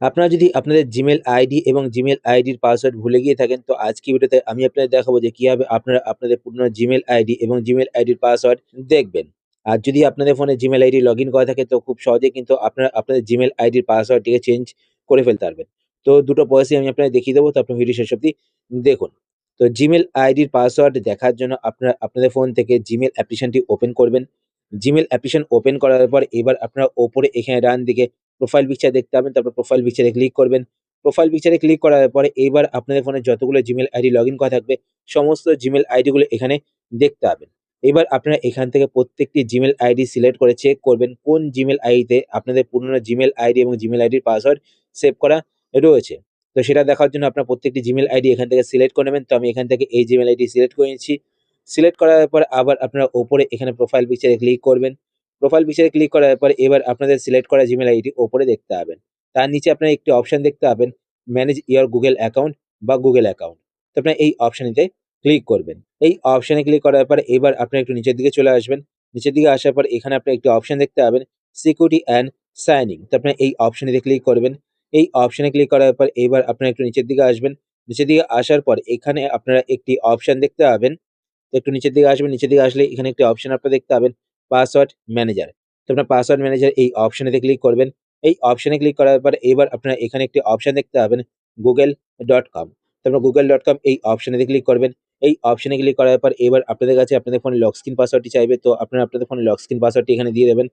আপনারা যদি আপনাদের জিমেল আইডি এবং জিমেল আইডির পাসওয়ার্ড ভুলে গিয়ে থাকেন, তো আজকে ভিডিওতে আমি আপনাদের দেখাবো যে কীভাবে আপনারা আপনাদের পুরনো জিমেল আইডি এবং জিমেল আইডির পাসওয়ার্ড দেখবেন। আর যদি আপনাদের ফোনে জিমেল আইডি লগ করা থাকে, তো খুব সহজেই কিন্তু আপনারা আপনাদের জিমেল আইডির পাসওয়ার্ডটিকে চেঞ্জ করে ফেলতে পারবেন। তো দুটো পলিসি আমি আপনাদের দেখিয়ে দেবো, তো আপনি ভিডিও শেষ অবধি দেখুন। তো জিমেল আইডির পাসওয়ার্ড দেখার জন্য আপনারা আপনাদের ফোন থেকে জিমেল অ্যাপ্লিকেশনটি ওপেন করবেন। জিমেল অ্যাপ্লিকেশন ওপেন করার পর এবার আপনারা ওপরে এখানে ডান দিকে প্রোফাইল পিকচার দেখতে পাবেন, তারপর প্রোফাইল পিকচারে ক্লিক করবেন। প্রোফাইল পিকচারে ক্লিক করার পরে এবার আপনাদের ফোনে যতগুলো জিমেল আইডি লগ করা থাকবে, সমস্ত জিমেল আইডিগুলো এখানে দেখতে পাবেন। এবার আপনারা এখান থেকে প্রত্যেকটি জিমেল আইডি সিলেক্ট করে চেক করবেন, কোন জিমেল আইডিতে আপনাদের পুরনো জিমেল আইডি এবং জিমেল আইডির পাসওয়ার্ড সেভ করা রয়েছে। তো সেটা দেখার জন্য আপনার প্রত্যেকটি জিমেল আইডি এখান থেকে সিলেক্ট করে নেবেন। তো আমি এখান থেকে এই জিমেল আইডি সিলেক্ট করে নিচ্ছি। সিলেক্ট করার পর আবার আপনারা ওপরে এখানে প্রোফাইল পিকচারে ক্লিক করবেন। প্রোফাইল পিকচারে ক্লিক করার পর এবার আপনাদের সিলেক্ট করা জিমেল আইডি ওপরে দেখতে পাবেন। তার নিচে আপনারা একটি অপশন দেখতে পাবেন ম্যানেজ ইয়ার গুগল অ্যাকাউন্ট বা গুগল অ্যাকাউন্ট তো আপনারা এই অপশানেতে ক্লিক করবেন। এই অপশানে ক্লিক করার পর এবার আপনারা একটু নিচের দিকে চলে আসবেন। নিচের দিকে আসার পর এখানে আপনি একটি অপশন দেখতে পাবেন সিকিউরিটি অ্যান্ড সাইনিং তো আপনারা এই অপশানেতে ক্লিক করবেন। এই অপশানে ক্লিক করার পর এবার আপনারা একটু নিচের দিকে আসবেন। নিচের দিকে আসার পর এখানে আপনারা একটি অপশন দেখতে পাবেন। একটু নিচের দিকে আসবেন। নিচের দিকে আসলে এখানে একটি অপশন আপনারা দেখতে পাবেন পাসওয়ার্ড ম্যানেজার তো আপনার পাসওয়ার্ড ম্যানেজার এই অপশনেতে ক্লিক করবেন। এই অপশনে ক্লিক করার পর এবার আপনারা এখানে একটি অপশন দেখতে পাবেন গুগল ডট কম তো আপনার গুগল ডট কম এই অপশনেতে ক্লিক করবেন। এই অপশনে ক্লিক করার পর এবার আপনাদের কাছে আপনাদের ফোনে লক স্ক্রিন পাসওয়ার্ডটি চাইবে। তো আপনারা আপনাদের ফোনে লক স্ক্রিন পাসওয়ার্ডটি এখানে দিয়ে দেবেন।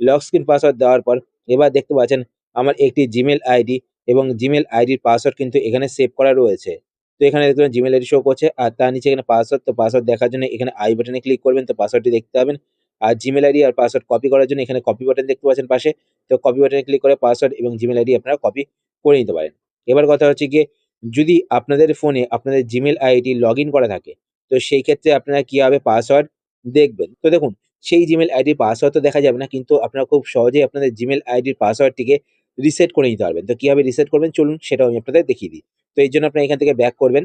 লক স্ক্রিন পাসওয়ার্ড দেওয়ার পর এবার দেখতে পাচ্ছেন আমার একটি জিমেল আইডি এবং জিমেল আইডির পাসওয়ার্ড কিন্তু এখানে সেভ করা রয়েছে। তো এখানে দেখতে পাবেন জিমেল আইডি শো করছে আর তার নিচে এখানে পাসওয়ার্ড তো পাসওয়ার্ড দেখার জন্য এখানে আই বাটনে ক্লিক করবেন। তো পাসওয়ার্ডটি দেখতে পাবেন। আর জিমেল আইডি আর পাসওয়ার্ড কপি করার জন্য এখানে কপি বাটন দেখতে পাচ্ছেন পাশে। তো কপি বাটনে ক্লিক করে পাসওয়ার্ড এবং জিমেল আইডি আপনারা কপি করে নিতে পারেন। এবার কথা হচ্ছে গিয়ে, যদি আপনাদের ফোনে আপনাদের জিমেল আইডি লগ করা থাকে, তো সেই ক্ষেত্রে আপনারা কীভাবে পাসওয়ার্ড দেখবেন? তো দেখুন, সেই জিমেল আইডির পাসওয়ার্ড তো দেখা যাবে না, কিন্তু আপনারা খুব সহজেই আপনাদের জিমেল আইডির পাসওয়ার্ডটিকে রিসেট করে নিতে পারবেন। তো কীভাবে রিসেট করবেন? চলুন সেটাও আমি আপনাদের দেখিয়ে দিই। তো এই জন্য আপনারা এখান থেকে ব্যাক করবেন।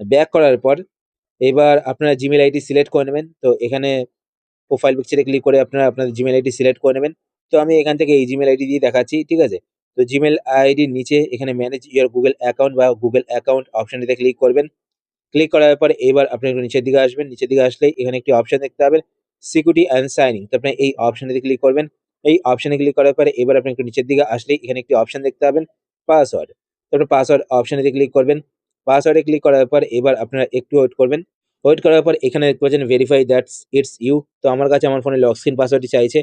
ব্যাক করার পর এবার আপনারা জিমেল আইডি সিলেক্ট করে নেবেন। তো এখানে প্রোফাইল পিকচারে ক্লিক করে আপনারা আপনাদের জিমেল আইডি সিলেক্ট করে নেবেন। তো আমি এখান থেকে এই জিমেল আইডি দিয়ে দেখাচ্ছি, ঠিক আছে? তো জিমেল আইডির নিচে এখানে ম্যানেজ ইয়ার গুগল অ্যাকাউন্ট বা গুগল অ্যাকাউন্ট অপশানটিতে ক্লিক করবেন। ক্লিক করার পর এবার আপনি একটু নিচের দিকে আসবেন। নিচের দিকে আসলেই এখানে একটি অপশন দেখতে পাবেন সিকিউরিটি অ্যান্ড সাইনিং তো আপনি এই অপশানেতে ক্লিক করবেন। এই অপশানে ক্লিক করার পরে এবার আপনি একটু নিচের দিকে আসলেই এখানে একটি অপশন দেখতে পাবেন পাসওয়ার্ড তো আপনি পাসওয়ার্ড অপশানেতে ক্লিক করবেন। পাসওয়ার্ডে ক্লিক করার পর এবার আপনারা একটু ওয়েট করবেন। ওয়েট করার পর এখানে দেখতে পাচ্ছেন ভেরিফাই দ্যাটস ইটস ইউ তো আমার কাছে আমার ফোনে লক স্ক্রিন পাসওয়ার্ডটি চাইছে।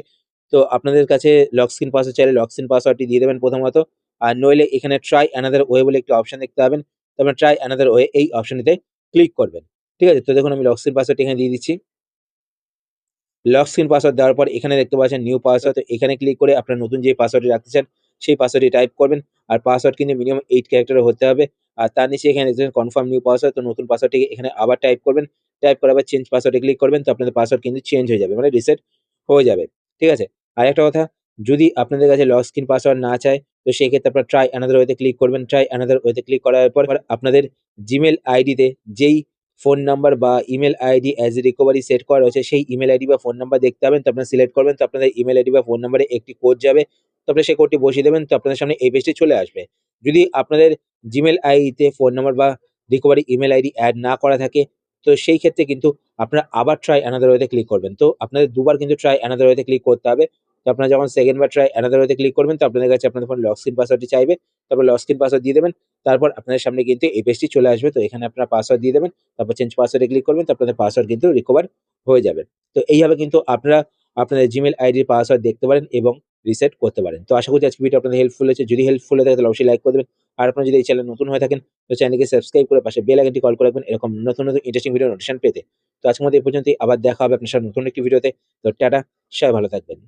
তো আপনাদের কাছে লক স্ক্রিন পাসওয়ার্ড চাইলে লক স্ক্রিন পাসওয়ার্ডটি দিয়ে দেবেন প্রথমত। আর নইলে এখানে ট্রাই অ্যানাদার ওয়ে বলে একটি অপশন দেখতে পাবেন। তো আপনার ট্রাই অ্যানাদার ওয়ে এই অপশনটিতে ক্লিক করবেন। ঠিক আছে? তো দেখুন আমি লক স্ক্রিন পাসওয়ার্ডটি এখানে দিয়ে দিচ্ছি। লক স্ক্রিন পাসওয়ার্ড দেওয়ার পর এখানে দেখতে পাচ্ছেন নিউ পাসওয়ার্ড তো এখানে ক্লিক করে আপনার নতুন যে পাসওয়ার্ডটি রাখতে চান, সেই পাসওয়ার্ডটি টাইপ করবেন। আর পাসওয়ার্ড কিন্তু মিনিমাম এইট ক্যারেক্টারের হতে হবে। আর তার নিচে এখানে দেখছেন কনফার্ম নিউ পাসওয়ার্ড তো নতুন পাসওয়ার্ডটিকে এখানে আবার টাইপ করবেন। টাইপ করে আবার চেঞ্জ পাসওয়ার্ডে ক্লিক করবেন, তো আপনাদের পাসওয়ার্ড কিন্তু চেঞ্জ হয়ে যাবে মানে রিসেট হয়ে যাবে। ঠিক আছে? আর একটা কথা, যদি আপনাদের কাছে লক স্ক্রিন পাসওয়ার্ড না চায়, তো সেই ক্ষেত্রে আপনারা ট্রাই অ্যানাদার ওয়েতে ক্লিক করবেন। ট্রাই অ্যানাদার ওয়েতে ক্লিক করার পর আপনাদের জিমেল আইডিতে যেই ফোন নাম্বার বা email ID as recovery set করা রয়েছে, সেই ইমেল আইডি বা ফোন নাম্বার দেখতে পাবেন। তো আপনারা সিলেক্ট করবেন, তো আপনাদের ইমেল আইডি বা ফোন নাম্বারে একটি কোড যাবে। তো আপনারা সেই কোডটি বসিয়ে দেবেন, তো আপনাদের সামনে এই পেজটি চলে আসবে। যদি আপনাদের জিমেল আইডিতে ফোন নাম্বার বা রিকভারি ইমেল আইডি অ্যাড না করা থাকে, তো সেই ক্ষেত্রে কিন্তু আপনারা আবার ট্রাই অ্যানাদার ওয়েতে ক্লিক করবেন। তো আপনাদের দুবার কিন্তু ট্রাই অ্যানাদার ওয়েতে ক্লিক করতে হবে। তো আপনারা যখন সেকেন্ড বার ট্রাই অ্যানাদার ওয়েতে ক্লিক করবেন, তো আপনাদের কাছে আপনাদের ফোন লক স্ক্রিন পাসওয়ার্ডটি চাইবে। তারপর লক স্ক্রিন পাসওয়ার্ড দিয়ে দেবেন। তারপর আপনাদের সামনে কিন্তু এই পেজটি চলে আসবে। তো এখানে আপনারা পাসওয়ার্ড দিয়ে দেবেন। তারপর চেঞ্জ পাসওয়ার্ডে ক্লিক করবেন। তো আপনাদের পাসওয়ার্ড কিন্তু রিকভার হয়ে যাবে। তো এইভাবে কিন্তু আপনারা আপনাদের জিমেল আইডির পাসওয়ার্ড দেখতে পারেন এবং রিসেট করতে পারেন। তো আশা করছি আজকে ভিডিও আপনাদের হেল্পফুল হয়েছে। যদি হেল্পফুল হয়ে থাকে, তাহলে অবশ্যই লাইক করে দেবেন। আর আপনারা যদি এই চ্যানেল নতুন হয়ে থাকেন, তো চ্যানেলকে সাবস্ক্রাইব করে পাশে বেল আইকনটি কল করে রাখবেন। এরকম নতুন নতুন ইন্টারেস্টিং ভিডিও নোটিফিকেশন পেতে। তো আজকের মধ্যে এই পর্যন্তই। আবার দেখা হবে আপনার সাথে নতুন একটি ভিডিওতে তো টাটা, সবাই ভালো থাকবেন।